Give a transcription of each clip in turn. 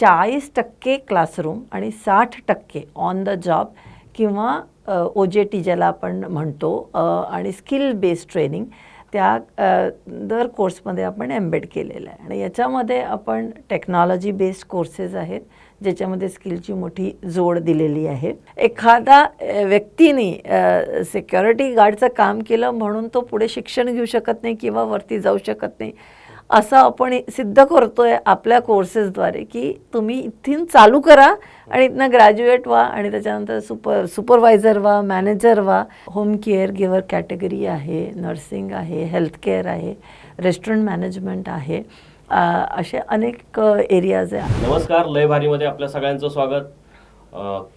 चाळीस टक्के क्लासरूम आणि साठ टक्के ऑन द जॉब किंवा ओ जे टी ज्याला आपण म्हणतो आणि स्किल बेस्ड ट्रेनिंग त्या दर कोर्समध्ये आपण एम्बेड केलेलं आहे. आणि याच्यामध्ये आपण टेक्नॉलॉजी बेस्ड कोर्सेस आहेत ज्याच्यामध्ये स्किलची मोठी जोड दिलेली आहे. एखादा व्यक्तीने सिक्युरिटी गार्डचं काम केलं म्हणून तो पुढे शिक्षण घेऊ शकत नाही किंवा वरती जाऊ शकत नाही. असं आपण सिद्ध करतोय आपल्या कोर्सेसद्वारे की तुम्ही इथून चालू करा आणि इथनं ग्रॅज्युएट व्हा आणि त्याच्यानंतर सुपर सुपरवायझर व्हा मॅनेजर व्हा. होम केअर गिवर कॅटेगरी आहे नर्सिंग आहे हेल्थकेअर आहे रेस्टॉरंट मॅनेजमेंट आहे. असे अनेक एरियाज आहे. नमस्कार लय भारीमध्ये आपल्या सगळ्यांचं स्वागत.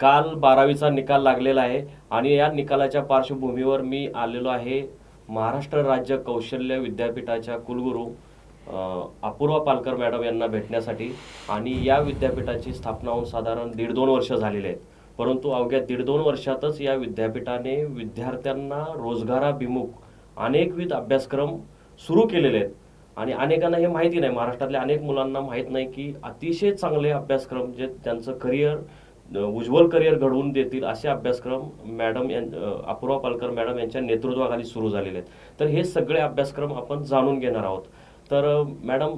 काल बारावीचा निकाल लागलेला आहे आणि या निकालाच्या पार्श्वभूमीवर मी आलेलो आहे महाराष्ट्र राज्य कौशल्य विद्यापीठाच्या कुलगुरू अपूर्वा पालकर मॅडम यांना भेटण्यासाठी आणि या विद्यापीठाची स्थापना होऊन साधारण दीड दोन वर्ष झालेली आहेत. परंतु अवघ्या दीड दोन वर्षातच या विद्यापीठाने विद्यार्थ्यांना रोजगाराभिमुख अनेकविध अभ्यासक्रम सुरू केलेले आहेत. आणि अनेकांना हे माहिती नाही महाराष्ट्रातल्या अनेक मुलांना माहीत नाही की अतिशय चांगले अभ्यासक्रम जे त्यांचं करिअर उज्ज्वल करिअर घडवून देतील असे अभ्यासक्रम मॅडम यां अपूर्वा पालकर मॅडम यांच्या नेतृत्वाखाली सुरू झालेले आहेत. तर हे सगळे अभ्यासक्रम आपण जाणून घेणार आहोत. तर मॅडम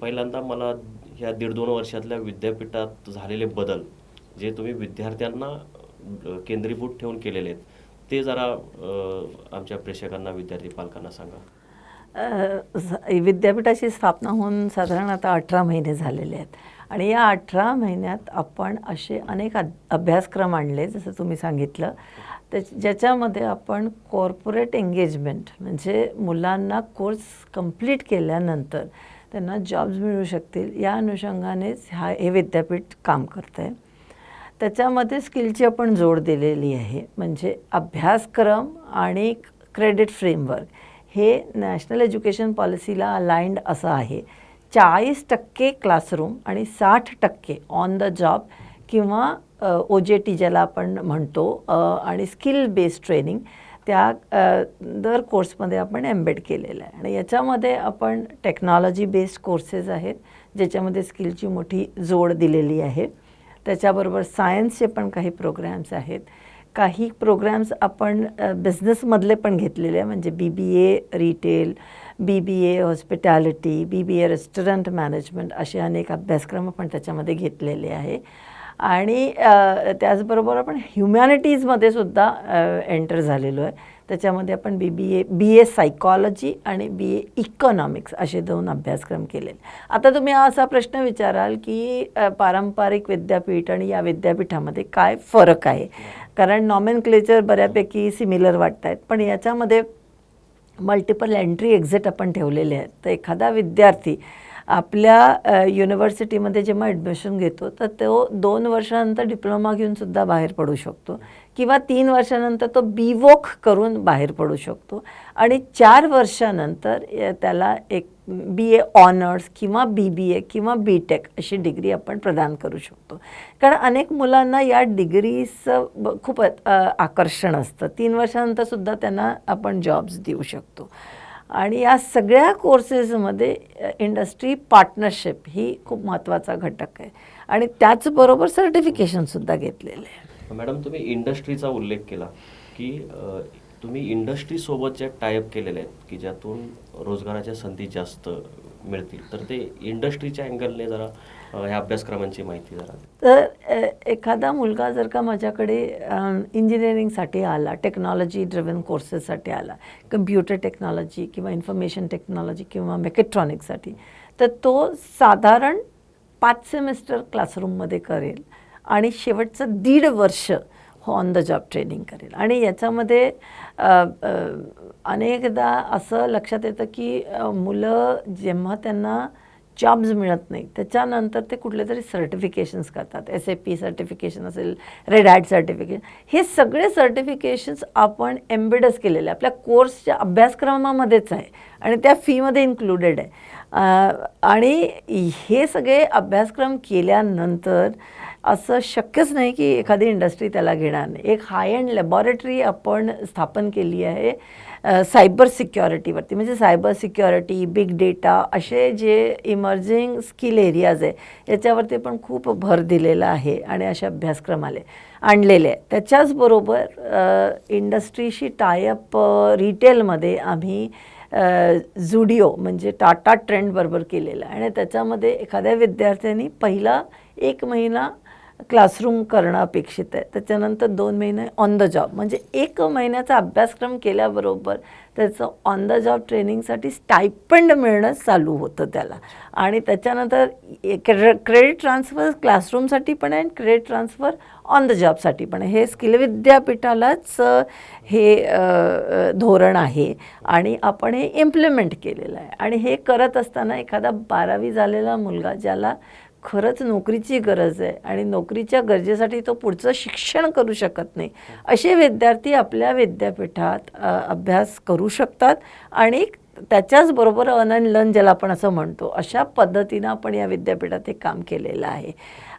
पहिल्यांदा मला ह्या दीड दोन वर्षातल्या विद्यापीठात झालेले बदल जे तुम्ही विद्यार्थ्यांना केंद्रीभूत ठेवून केलेले आहेत ते जरा आमच्या प्रेक्षकांना विद्यार्थी पालकांना सांगा. विद्यापीठाची स्थापना होऊन साधारण आता अठरा महिने झालेले आहेत. आणि या अठरा महिन्यात आपण असे अनेक अभ्यासक्रम आणले जसं तुम्ही सांगितलं. त्या ज्याच्यामध्ये आपण कॉर्पोरेट एंगेजमेंट म्हणजे मुलांना कोर्स कंप्लीट केल्यानंतर त्यांना जॉब्स मिळू शकतील. या अनुषंगानेच हा हे विद्यापीठ काम करतं आहे त्याच्यामध्ये स्किलची आपण जोड दिलेली आहे. म्हणजे अभ्यासक्रम आणि क्रेडिट फ्रेमवर्क हे नॅशनल एज्युकेशन पॉलिसीला अलाइंड असं आहे. चाळीस टक्के क्लासरूम आणि साठ टक्के ऑन द जॉब किंवा ओ जे टी ज्याला आपण म्हणतो आणि स्किल बेस्ड ट्रेनिंग त्या दर कोर्समध्ये आपण एम्बेड केलेलं आहे. आणि याच्यामध्ये आपण टेक्नॉलॉजी बेस्ड कोर्सेस आहेत ज्याच्यामध्ये स्किलची मोठी जोड दिलेली आहे. त्याच्याबरोबर सायन्सचे पण काही प्रोग्रॅम्स आहेत. काही प्रोग्रॅम्स आपण बिझनेसमधले पण घेतलेले आहे म्हणजे B B A retail B B A hospitality B B A restaurant management असे अनेक अभ्यासक्रम आपण त्याच्यामध्ये घेतलेले आहे. आणि त्याचबरोबर आपण ह्युमॅनिटीजमध्ये सुद्धा एंटर झालेलो आहे. त्याच्यामध्ये आपण बी B A B A psychology आणि बी ए इकॉनॉमिक्स असे दोन अभ्यासक्रम केलेले. आता तुम्ही असा प्रश्न विचाराल की पारंपरिक विद्यापीठ आणि या विद्यापीठामध्ये काय फरक आहे? कारण नॉमेन क्लेचर बऱ्यापैकी सिमिलर वाटत आहेत पण याच्यामध्ये मल्टिपल एंट्री एक्झिट आपण ठेवलेले आहेत. तर एखादा विद्यार्थी आपल्या युनिव्हर्सिटीमध्ये जेव्हा ॲडमिशन घेतो तर तो दोन वर्षानंतर डिप्लोमा घेऊन सुद्धा बाहेर पडू शकतो. किंवा तीन वर्षानंतर तो बी वोक करून बाहेर पडू शकतो. आणि चार वर्षानंतर त्याला एक बी ए ऑनर्स किंवा बी बी ए किंवा बी टेक अशी डिग्री आपण प्रदान करू शकतो. कारण अनेक मुलांना या डिग्रीचं खूप आकर्षण असतं. तीन वर्षानंतर सुद्धा त्यांना आपण जॉब्स देऊ शकतो. आणि या सगळ्या कोर्सेसमध्ये इंडस्ट्री पार्टनरशिप ही खूप महत्त्वाचा घटक आहे. आणि त्याचबरोबर सर्टिफिकेशनसुद्धा घेतलेलं आहे. मॅडम तुम्ही इंडस्ट्रीचा उल्लेख केला की तुम्ही इंडस्ट्रीसोबत जे टायअप केलेले आहेत की ज्यातून रोजगाराच्या संधी जास्त मिळतील. तर ते इंडस्ट्रीच्या अँगलने जरा ह्या अभ्यासक्रमांची माहिती जरा तर एखादा मुलगा जर का माझ्याकडे इंजिनिअरिंगसाठी आला टेक्नॉलॉजी ड्रिव्हन कोर्सेससाठी आला कम्प्युटर टेक्नॉलॉजी किंवा इन्फॉर्मेशन टेक्नॉलॉजी किंवा मेकेट्रॉनिकसाठी तर तो साधारण पाच सेमिस्टर क्लासरूममध्ये करेल आणि शेवटचं दीड वर्ष ऑन द जॉब ट्रेनिंग करेल. आणि याच्यामध्ये अनेकदा असं लक्षात येतं की मुलं जेव्हा त्यांना जॉब्स मिळत नाही त्याच्यानंतर ते कुठले तरी सर्टिफिकेशन्स करतात. एस ए पी सर्टिफिकेशन असेल रेड हॅट सर्टिफिकेशन हे सगळे सर्टिफिकेशन्स आपण एम्बेडच केलेले आहे. आपल्या कोर्सच्या अभ्यासक्रमामध्येच आहे आणि त्या फीमध्ये इन्क्लुडेड आहे. आणि हे सगळे अभ्यासक्रम केल्यानंतर असं शक्यच नाही की एखादी इंडस्ट्री त्याला घेणार नाही. एक हाय अँड लॅबॉरेटरी आपण स्थापन केली आहे सायबर सिक्युरिटीवरती म्हणजे सायबर सिक्युरिटी बिग डेटा असे जे इमर्जिंग स्किल एरियाज आहे याच्यावरती पण खूप भर दिलेला आहे आणि असे अभ्यासक्रम आले आणलेले आहे. त्याच्याचबरोबर इंडस्ट्रीशी टायअप रिटेलमध्ये आम्ही झुडिओ म्हणजे टाटा ट्रेंडबरोबर केलेलं आहे. आणि त्याच्यामध्ये एखाद्या विद्यार्थ्यांनी पहिला एक महिना क्लासरूम करणं अपेक्षित आहे. त्याच्यानंतर दोन महिने ऑन द जॉब म्हणजे एक महिन्याचा अभ्यासक्रम केल्याबरोबर त्याचं ऑन द जॉब ट्रेनिंगसाठी स्टायपंड मिळणं चालू होतं त्याला. आणि त्याच्यानंतर क्रेडिट ट्रान्सफर क्लासरूमसाठी पण आहे आणि क्रेडिट ट्रान्सफर ऑन द जॉबसाठी पण आहे. हे स्किल विद्यापीठालाच हे धोरण आहे आणि आपण हे इम्प्लिमेंट केलेलं आहे. आणि हे करत असताना एखादा बारावी झालेला मुलगा ज्याला खरंच नोकरीची गरज आहे आणि नोकरीच्या गरजेसाठी तो पुढचं शिक्षण करू शकत नाही. असे विद्यार्थी आपल्या विद्यापीठात अभ्यास करू शकतात आणि त्याच्याचबरोबर अन अँड लर्न ज्याला आपण असं म्हणतो अशा पद्धतीनं आपण या विद्यापीठात हे काम केलेलं आहे.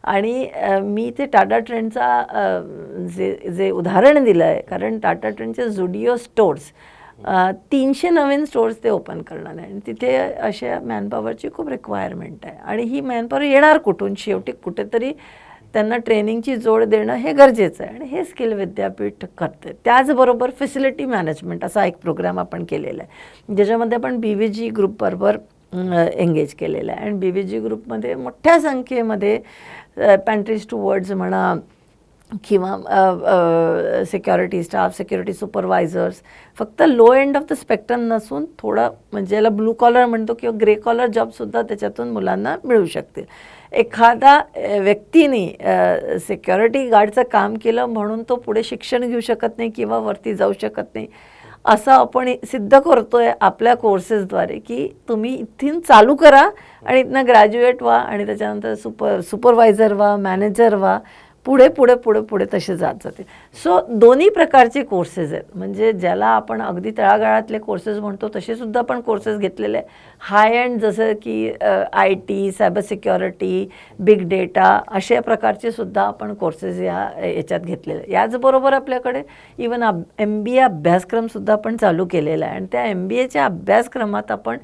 आणि मी ते टाटा ट्रेंडचा जे जे उदाहरण दिलं आहे कारण टाटा ट्रेंडचे जुडिओ स्टोर्स तीनशे नवीन स्टोर्स ते ओपन करणार आहे. आणि तिथे अशा मॅनपॉवरची खूप रिक्वायरमेंट आहे. आणि ही मॅनपॉवर येणार कुठून? शेवटी कुठेतरी त्यांना ट्रेनिंगची जोड देणं हे गरजेचं आहे. आणि हे स्किल विद्यापीठ करते. त्याचबरोबर फॅसिलिटी मॅनेजमेंट असा एक प्रोग्राम आपण केलेला आहे. ज्याच्यामध्ये आपण बी व्ही जी ग्रुपबरोबर एंगेज केलेला आहे. आणि बी व्ही जी ग्रुपमध्ये मोठ्या संख्येमध्ये पॅन्ट्रीज टू वर्ड्स म्हणा किंवा सिक्युरिटी स्टाफ सिक्युरिटी सुपरवायझर्स फक्त low end of the spectrum नसून थोडं म्हणजे याला ब्लू कॉलर म्हणतो किंवा ग्रे कॉलर जॉबसुद्धा त्याच्यातून मुलांना मिळू शकतील एखादा व्यक्तीने सिक्युरिटी गार्डचं काम केलं म्हणून तो पुढे शिक्षण घेऊ शकत नाही किंवा वरती जाऊ शकत नाही. असं आपण सिद्ध करतो आहे आपल्या कोर्सेसद्वारे की तुम्ही इथून चालू करा आणि इथनं ग्रॅज्युएट व्हा आणि त्याच्यानंतर सुपर सुपरवायझर व्हा मॅनेजर व्हा. पुढे पुढे पुढे पुढे तसे जात जाते. सो दोन्ही प्रकारचे कोर्सेस आहेत. म्हणजे ज्याला आपण अगदी तळागाळातले कोर्सेस म्हणतो तसेसुद्धा आपण कोर्सेस घेतलेले आहे हाय अँड जसं की I T cyber security big data अशा प्रकारचे सुद्धा आपण कोर्सेस या याच्यात घेतलेले याचबरोबर आपल्याकडे इवन अब एम बी ए अभ्यासक्रमसुद्धा आपण चालू केलेला आहे. आणि त्या एम बी एच्या अभ्यासक्रमात आपण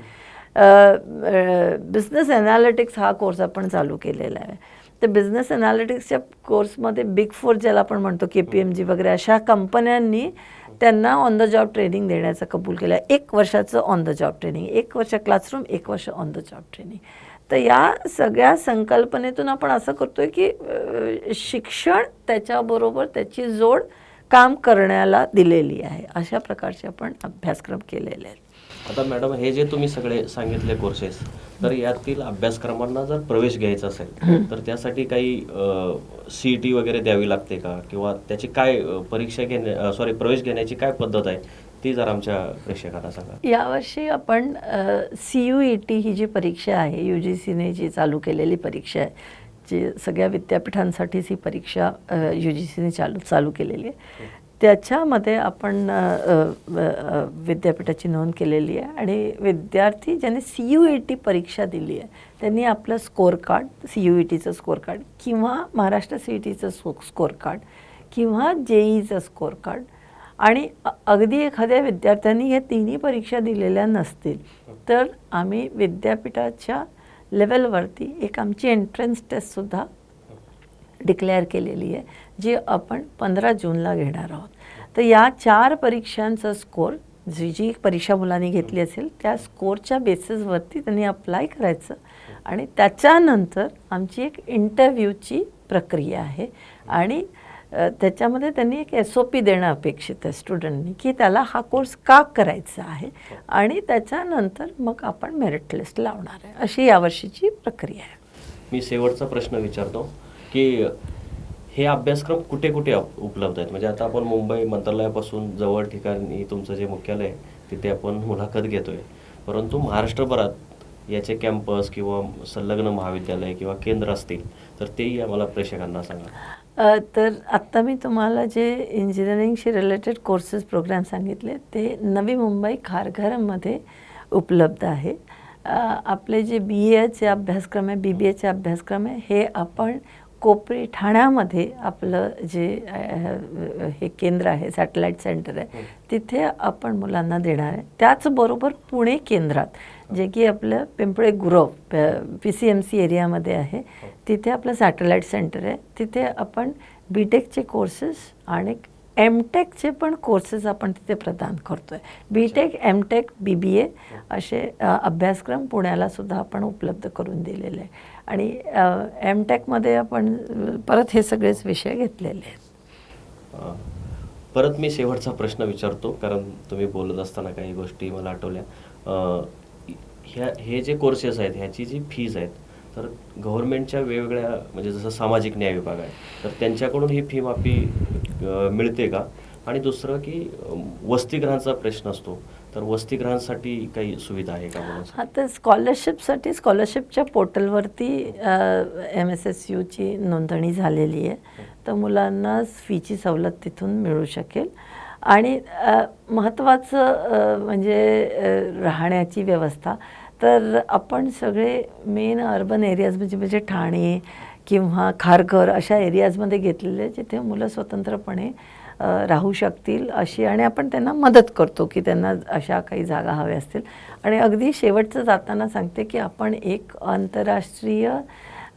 बिझनेस ॲनालिटिक्स हा कोर्स आपण चालू केलेला आहे. तर बिझनेस अनालिटिक्सच्या कोर्समध्ये बिग फोर ज्याला आपण म्हणतो के पी एम जी वगैरे अशा कंपन्यांनी त्यांना ऑन द जॉब ट्रेनिंग देण्याचं कबूल केलं. आहे एक वर्षाचं ऑन द जॉब ट्रेनिंग एक वर्ष क्लासरूम एक वर्ष ऑन द जॉब ट्रेनिंग तर या सगळ्या संकल्पनेतून आपण असं करतोय की शिक्षण त्याच्याबरोबर त्याची जोड काम करण्याला दिलेली आहे. अशा प्रकारचे आपण अभ्यासक्रम केलेले आहेत. आता मॅडम हे जे तुम्ही सगळे सांगितले कोर्सेस तर यातील अभ्यासक्रमांना जर प्रवेश घ्यायचा असेल तर त्यासाठी काही सी टी वगैरे द्यावी लागते का? किंवा त्याची काय परीक्षा घेण्या सॉरी प्रवेश घेण्याची काय पद्धत आहे ती जर आमच्या प्रेक्षकांना सांगा. यावर्षी आपण सी यू ई टी ही जी परीक्षा आहे यू जी सीने जी चालू केलेली परीक्षा आहे जी सगळ्या विद्यापीठांसाठीच ही परीक्षा यू जी सीने चालू चालू केलेली आहे. त्याच्यामध्ये आपण विद्यापीठाची नोंद केलेली आहे आणि विद्यार्थी ज्यांनी सी यू ई टी परीक्षा दिली आहे त्यांनी आपलं score card C U E टीचं स्कोअर कार्ड किंवा महाराष्ट्र सी ई टीचं स्कोअर कार्ड किंवा जे ईचं स्कोअर कार्ड आणि अगदी एखाद्या विद्यार्थ्यांनी या तिन्ही परीक्षा दिलेल्या नसतील तर आम्ही विद्यापीठाच्या लेवलवरती एक आमची एंट्रन्स टेस्टसुद्धा डिक्लेअर केलेली आहे जी आपण पंधरा जूनला घेणार आहोत. तर या चार परीक्षांचा स्कोर जी जी परीक्षा मुलांनी घेतली असेल त्या स्कोरच्या बेसिसवरती त्यांनी अप्लाय करायचं आणि त्याच्यानंतर आमची एक इंटरव्ह्यूची प्रक्रिया आहे. आणि त्याच्यामध्ये त्यांनी एक एस ओ पी देणं अपेक्षित आहे स्टुडंटनी की त्याला हा कोर्स का करायचा आहे आणि त्याच्यानंतर मग आपण मेरिट लिस्ट लावणार आहे अशी यावर्षीची प्रक्रिया आहे. मी शेवटचा प्रश्न विचारतो की हे अभ्यासक्रम कुठे कुठे उप- उपलब्ध आहेत? म्हणजे आता आपण मुंबई मंत्रालयापासून जवळ ठिकाणी तुमचं जे मुख्यालय आहे तिथे आपण मुलाखत घेतोय. परंतु महाराष्ट्रभरात याचे कॅम्पस किंवा संलग्न महाविद्यालय किंवा केंद्र असतील तर तेही आम्हाला प्रेक्षकांना सांगा. तर आत्ता मी तुम्हाला जे इंजिनिअरिंगशी रिलेटेड कोर्सेस प्रोग्राम सांगितले ते नवी मुंबई खारघरमध्ये उपलब्ध आहे. आपले जे बी एचे अभ्यासक्रम आहे बी बी एचे अभ्यासक्रम आहे हे आपण कोपरी ठाण्यामध्ये आपलं जे हे केंद्र आहे सॅटेलाईट सेंटर आहे तिथे आपण मुलांना देणार आहे. त्याचबरोबर पुणे केंद्रात जे की आपलं Pimple Gurav P C M C एरियामध्ये आहे. तिथे आपलं सॅटेलाईट सेंटर आहे. तिथे आपण बी टेकचे कोर्सेस आणि एम टेकचे पण कोर्सेस आपण तिथे प्रदान करतो आहे B tech M tech B B A असे अभ्यासक्रम पुण्याला सुद्धा आपण उपलब्ध करून दिलेले आहे आणि एम टेकमध्ये आपण परत हे सगळेच विषय घेतलेले आहेत. परत मी शेवटचा प्रश्न विचारतो कारण तुम्ही बोलत असताना काही गोष्टी मला आठवल्या. ह्या हे जे कोर्सेस आहेत ह्याची जी फीज आहेत तर गव्हर्नमेंटच्या वेगवेगळ्या म्हणजे जसं सामाजिक न्याय विभाग आहे तर त्यांच्याकडून ही फी माफी मिळते का? आणि दुसरं की अ, वसतिगृहांचा प्रश्न असतो तर वसतिगृहांसाठी काही सुविधा आहे का म्हणून? हा तर स्कॉलरशिपसाठी स्कॉलरशिपच्या पोर्टलवरती एम एस एस यूची नोंदणी झालेली आहे तर मुलांना फीची सवलत तिथून मिळू शकेल. आणि महत्त्वाचं म्हणजे राहण्याची व्यवस्था तर आपण सगळे मेन अर्बन एरियाज म्हणजे म्हणजे ठाणे किंवा खारघर अशा एरियाजमध्ये घेतलेले जिथे मुलं स्वतंत्रपणे राहू शकतील अशी आणि आपण त्यांना मदत करतो की त्यांना अशा काही जागा हव्या असतील. आणि अगदी शेवटचं जाताना सांगते की आपण एक आंतरराष्ट्रीय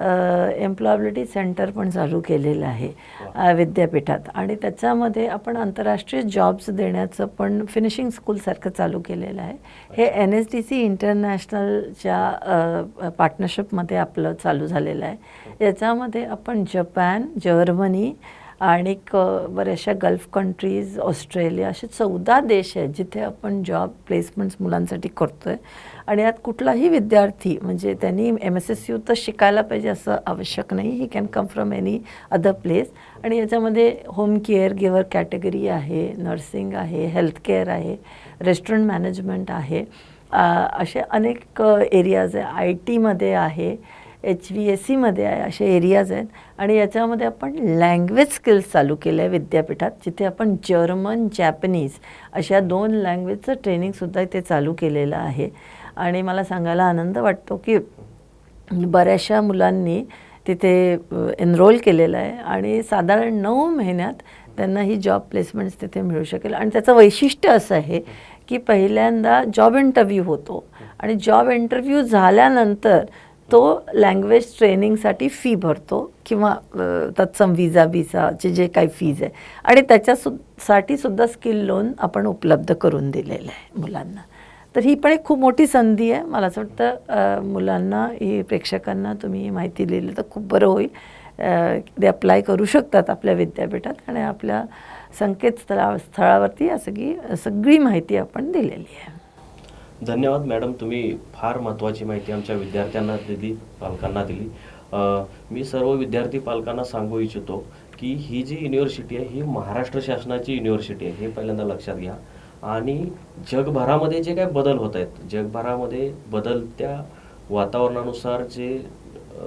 एम्प्लॉयबिलिटी सेंटर पण चालू केलेलं आहे विद्यापीठात. आणि त्याच्यामध्ये आपण आंतरराष्ट्रीय जॉब्स देण्याचं पण फिनिशिंग स्कूलसारखं चालू केलेलं आहे. हे एन एस डी सी इंटरनॅशनलच्या पार्टनरशिपमध्ये आपलं चालू झालेलं आहे. याच्यामध्ये आपण जपान जर्मनी आणि बऱ्याचशा गल्फ कंट्रीज ऑस्ट्रेलिया असे चौदा देश आहेत जिथे आपण जॉब प्लेसमेंट्स मुलांसाठी करतो आहे आणि यात कुठलाही विद्यार्थी म्हणजे त्यांनी एम एस एस यू तर शिकायला पाहिजे असं आवश्यक नाही. He can come from any other place आणि याच्यामध्ये होम केअर गिवर कॅटेगरी आहे नर्सिंग आहे हेल्थ केअर आहे रेस्टॉरंट मॅनेजमेंट आहे. असे अनेक एरियाज आहे. आय टीमध्ये आहे. एच व्ही एस सीमध्ये आहे असे एरियाज आहेत. आणि याच्यामध्ये आपण लँग्वेज स्किल्स चालू केलं आहे विद्यापीठात जिथे आपण जर्मन जॅपनीज अशा दोन लँग्वेजचं ट्रेनिंगसुद्धा इथे चालू केलेलं आहे. आणि मला सांगायला आनंद वाटतो की बऱ्याचशा मुलांनी तिथे एनरोल केलेलं आहे आणि साधारण नऊ महिन्यात त्यांना ही जॉब प्लेसमेंट्स तिथे मिळू शकेल. आणि त्याचं वैशिष्ट्य असं आहे की पहिल्यांदा जॉब इंटरव्ह्यू होतो. आणि जॉब इंटरव्ह्यू झाल्यानंतर तो लँग्वेज ट्रेनिंगसाठी फी भरतो किंवा तत्सम विजा बिसाचे जे काही फीज आहे. आणि त्याच्या सु साठी सुद्धा स्किल लोन आपण उपलब्ध करून दिलेलं आहे मुलांना. तर ही पण एक खूप मोठी संधी आहे. मला असं वाटतं मुलांना ही प्रेक्षकांना तुम्ही माहिती दिली तर खूप बरं होईल. ते अप्लाय करू शकतात आपल्या विद्यापीठात आणि आपल्या संकेतस्थळा स्थळावरती या सगळी सगळी माहिती आपण दिलेली आहे. धन्यवाद मॅडम तुम्ही फार महत्त्वाची माहिती आमच्या विद्यार्थ्यांना दिली पालकांना दिली. मी सर्व विद्यार्थी पालकांना सांगू इच्छितो की ही जी युनिव्हर्सिटी आहे ही महाराष्ट्र शासनाची युनिव्हर्सिटी आहे हे पहिल्यांदा लक्षात घ्या. आणि जगभरामध्ये जे काय बदल होत आहेत जगभरामध्ये बदलत्या वातावरणानुसार जे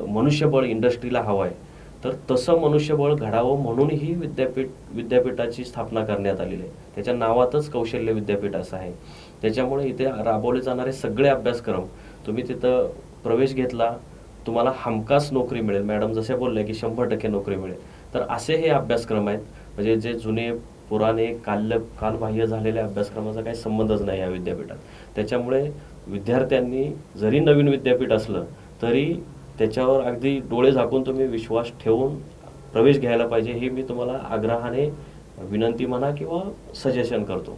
मनुष्यबळ इंडस्ट्रीला हवं आहे तर तसं मनुष्यबळ घडावं म्हणून ही विद्यापीठ विद्यापीठाची स्थापना करण्यात आलेली आहे. त्याच्या नावातच कौशल्य विद्यापीठ असं आहे. त्याच्यामुळे इथे राबवले जाणारे सगळे अभ्यासक्रम तुम्ही तिथं प्रवेश घेतला तुम्हाला हमखास नोकरी मिळेल. मॅडम जसे बोलले की शंभर टक्के नोकरी मिळेल. तर असे हे अभ्यासक्रम आहेत. म्हणजे जे जुने पुराणे काल कालबाह्य झालेल्या अभ्यासक्रमाचा काही संबंधच नाही या विद्यापीठात. त्याच्यामुळे विद्यार्थ्यांनी जरी नवीन विद्यापीठ असलं तरी त्याच्यावर अगदी डोळे झाकून तुम्ही विश्वास ठेवून प्रवेश घ्यायला पाहिजे हे मी तुम्हाला आग्रहाने विनंती म्हणा किंवा सजेशन करतो.